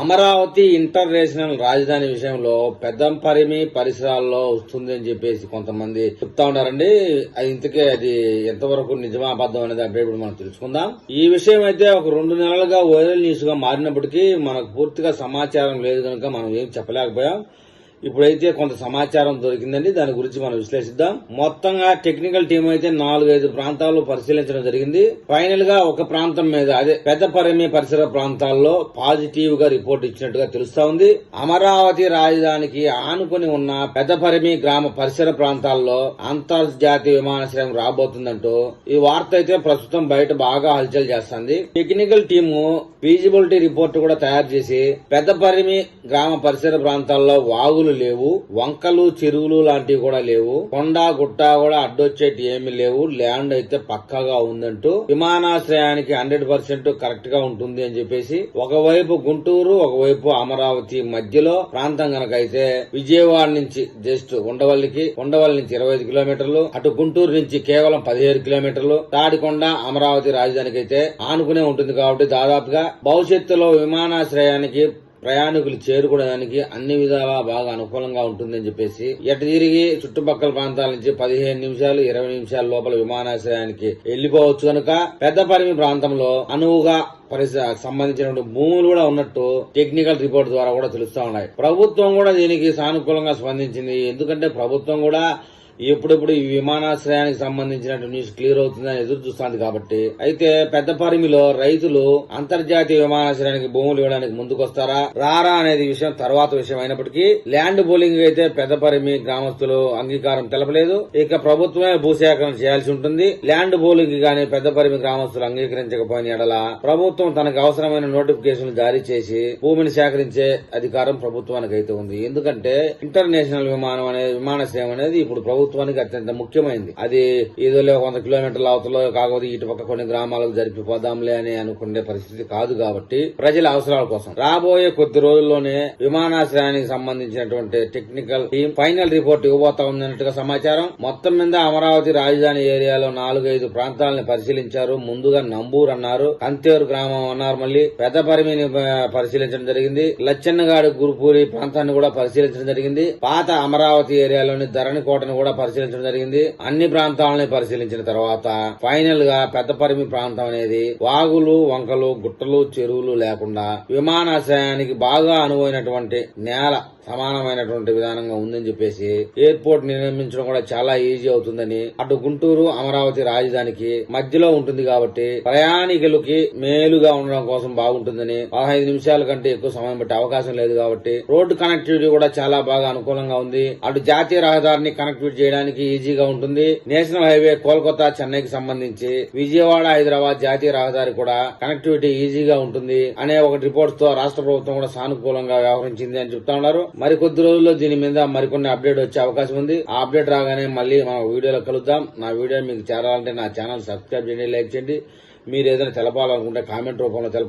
Amaravati international రాజధాని విషయంలో పెద్దంపరిమి పరిసరాల్లో వస్తుంది అని చెప్పేసి కొంతమంది చెప్తా ఉన్నారండి. అది ఇంతకే అది ఎంతవరకు నిజమాబద్ధం అనేది అప్డేట్ ఇప్పుడు మనం తెలుసుకుందాం. ఈ విషయం అయితే ఒక రెండు నెలలుగా వైరల్ న్యూస్గా మారినప్పటికీ మనకు పూర్తిగా సమాచారం లేదు కనుక మనం ఏం చెప్పలేకపోయాం. ఇప్పుడైతే కొంత సమాచారం దొరికిందండి. దాని గురించి మనం విశ్లేషిద్దాం. మొత్తంగా టెక్నికల్ టీం అయితే నాలుగైదు ప్రాంతాల్లో పరిశీలించడం జరిగింది. ఫైనల్గా ఒక ప్రాంతం మీద అదే పెద్ద పరిమి పరిసర ప్రాంతాల్లో పాజిటివ్గా రిపోర్ట్ ఇచ్చినట్టుగా తెలుస్తా ఉంది. అమరావతి రాజధానికి ఆనుకుని ఉన్న పెద్ద పరిమి గ్రామ పరిసర ప్రాంతాల్లో అంతర్జాతీయ విమానాశ్రయం రాబోతుందంటూ ఈ వార్త అయితే ప్రస్తుతం బయట బాగా హల్చల్ చేస్తుంది. టెక్నికల్ టీము ఫీజిబిలిటీ రిపోర్ట్ కూడా తయారు చేసి పెద్ద పరిమి గ్రామ పరిసర ప్రాంతాల్లో వాగులు లేవు వంకలు చెరువులు లాంటివి కూడా లేవు. కొండ గుట్ట కూడా అడ్డొచ్చేటి ఏమి లేవు. ల్యాండ్ అయితే పక్కాగా ఉందంటూ విమానాశ్రయానికి హండ్రెడ్ పర్సెంట్ కరెక్ట్గా ఉంటుంది అని చెప్పేసి ఒకవైపు గుంటూరు ఒకవైపు అమరావతి మధ్యలో ప్రాంతం గనక అయితే విజయవాడ నుంచి జస్ట్ ఉండవల్లికి ఉండవల్లి నుంచి ఇరవై ఐదు కిలోమీటర్లు అటు గుంటూరు నుంచి కేవలం పదిహేడు కిలోమీటర్లు తాడికొండ అమరావతి రాజధానికి అయితే ఆనుకునే ఉంటుంది కాబట్టి దాదాపుగా భవిష్యత్తులో విమానాశ్రయానికి ప్రయాణికులు చేరుకోవడానికి అన్ని విధాలా బాగా అనుకూలంగా ఉంటుందని చెప్పేసి ఎటు తిరిగి చుట్టుపక్కల ప్రాంతాల నుంచి పదిహేను నిమిషాలు ఇరవై నిమిషాల లోపల విమానాశ్రయానికి వెళ్ళిపోవచ్చు కనుక పెద్ద పరిమి ప్రాంతంలో అనువుగా పరిస సంబంధించినటువంటి భూములు కూడా ఉన్నట్టు టెక్నికల్ రిపోర్ట్ ద్వారా కూడా తెలుస్తా ఉన్నాయి. ప్రభుత్వం కూడా దీనికి సానుకూలంగా స్పందించింది. ఎందుకంటే ప్రభుత్వం కూడా ఎప్పుడెప్పుడు ఈ విమానాశ్రయానికి సంబంధించిన న్యూస్ క్లియర్ అవుతుందని ఎదురు చూస్తుంది కాబట్టి. అయితే పెద్ద పరిమిలో రైతులు అంతర్జాతీయ విమానాశ్రయానికి భూములు ఇవ్వడానికి ముందుకొస్తారా? రారా అనేది విషయం తర్వాత విషయం అయినప్పటికీ ల్యాండ్ బౌలింగ్ అయితే పెద్ద పరిమి గ్రామస్తులు అంగీకారం తెలపలేదు. ఇక ప్రభుత్వమే భూసేకరణ చేయాల్సి ఉంటుంది. ల్యాండ్ బౌలింగ్ గాని పెద్ద పరిమి గ్రామస్తులు అంగీకరించకపోయిన ఎడల ప్రభుత్వం తనకు అవసరమైన నోటిఫికేషన్లు జారీ చేసి భూమిని సేకరించే అధికారం ప్రభుత్వానికి అయితే ఉంది. ఎందుకంటే ఇంటర్నేషనల్ విమానం అనేది విమానాశ్రయం అనేది ఇప్పుడు ప్రభుత్వం ప్రభుత్వానికి అత్యంత ముఖ్యమైనది అది ఏదో వంద కిలోమీటర్ల అవతలో కాకపోతే ఇటు పక్క కొన్ని గ్రామాలకు జరిపిపోదాంలే అని అనుకునే పరిస్థితి కాదు కాబట్టి ప్రజల అవసరాల కోసం. రాబోయే కొద్ది రోజుల్లోనే విమానాశ్రయానికి సంబంధించినటువంటి టెక్నికల్ టీం ఫైనల్ రిపోర్ట్ ఇవ్వబోతా ఉందన్నట్టుగా సమాచారం. మొత్తం మీద అమరావతి రాజధాని ఏరియాలో నాలుగైదు ప్రాంతాలను పరిశీలించారు. ముందుగా నంబూర్ అన్నారు కంతేరు గ్రామం అన్నారు మళ్ళీ పెద్ద పరిమిని పరిశీలించడం జరిగింది. లచ్చన్నగాడు గురుపూరి ప్రాంతాన్ని కూడా పరిశీలించడం జరిగింది. పాత అమరావతి ఏరియాలోని ధరణి కోటను కూడా పరిశీలించడం జరిగింది. అన్ని ప్రాంతాలని పరిశీలించిన తర్వాత ఫైనల్గా పెద్దపరిమి ప్రాంతం అనేది వాగులు వంకలు గుట్టలు చెరువులు లేకుండా విమానాశ్రయానికి బాగా అనువైనటువంటి నేల సమానమైనటువంటి విధానంగా ఉందని చెప్పేసి ఎయిర్పోర్ట్ నిర్మించడం కూడా చాలా ఈజీ అవుతుందని అటు గుంటూరు అమరావతి రాజధానికి మధ్యలో ఉంటుంది కాబట్టి ప్రయాణికులకి మేలుగా ఉండడం కోసం బాగుంటుందని పదహైదు నిమిషాల కంటే ఎక్కువ సమయం పట్టే అవకాశం లేదు కాబట్టి రోడ్డు కనెక్టివిటీ కూడా చాలా బాగా అనుకూలంగా ఉంది. అటు జాతీయ రహదారిని కనెక్టివిటీ చేయడానికి ఈజీగా ఉంటుంది. నేషనల్ హైవే కోల్కతా చెన్నైకి సంబంధించి విజయవాడ హైదరాబాద్ జాతీయ రహదారి కూడా కనెక్టివిటీ ఈజీగా ఉంటుంది. అనే ఒక రిపోర్ట్స్తో రాష్ట్ర ప్రభుత్వం కూడా సానుకూలంగా వ్యవహరించింది అని చెప్తా ఉన్నారు. మరి కొద్ది రోజుల్లో దీని మీద మరికొన్ని అప్డేట్ వచ్చే అవకాశం ఉంది. ఆ అప్డేట్ రాగానే మళ్ళీ మా వీడియోలో కలుద్దాం. నా వీడియో మీకు చేరాలంటే నా ఛానల్ సబ్స్క్రైబ్ చేయండి లైక్ చేయండి. మీరు ఏదైనా తెలపాలనుకుంటే కామెంట్ రూపంలో తెలపండి.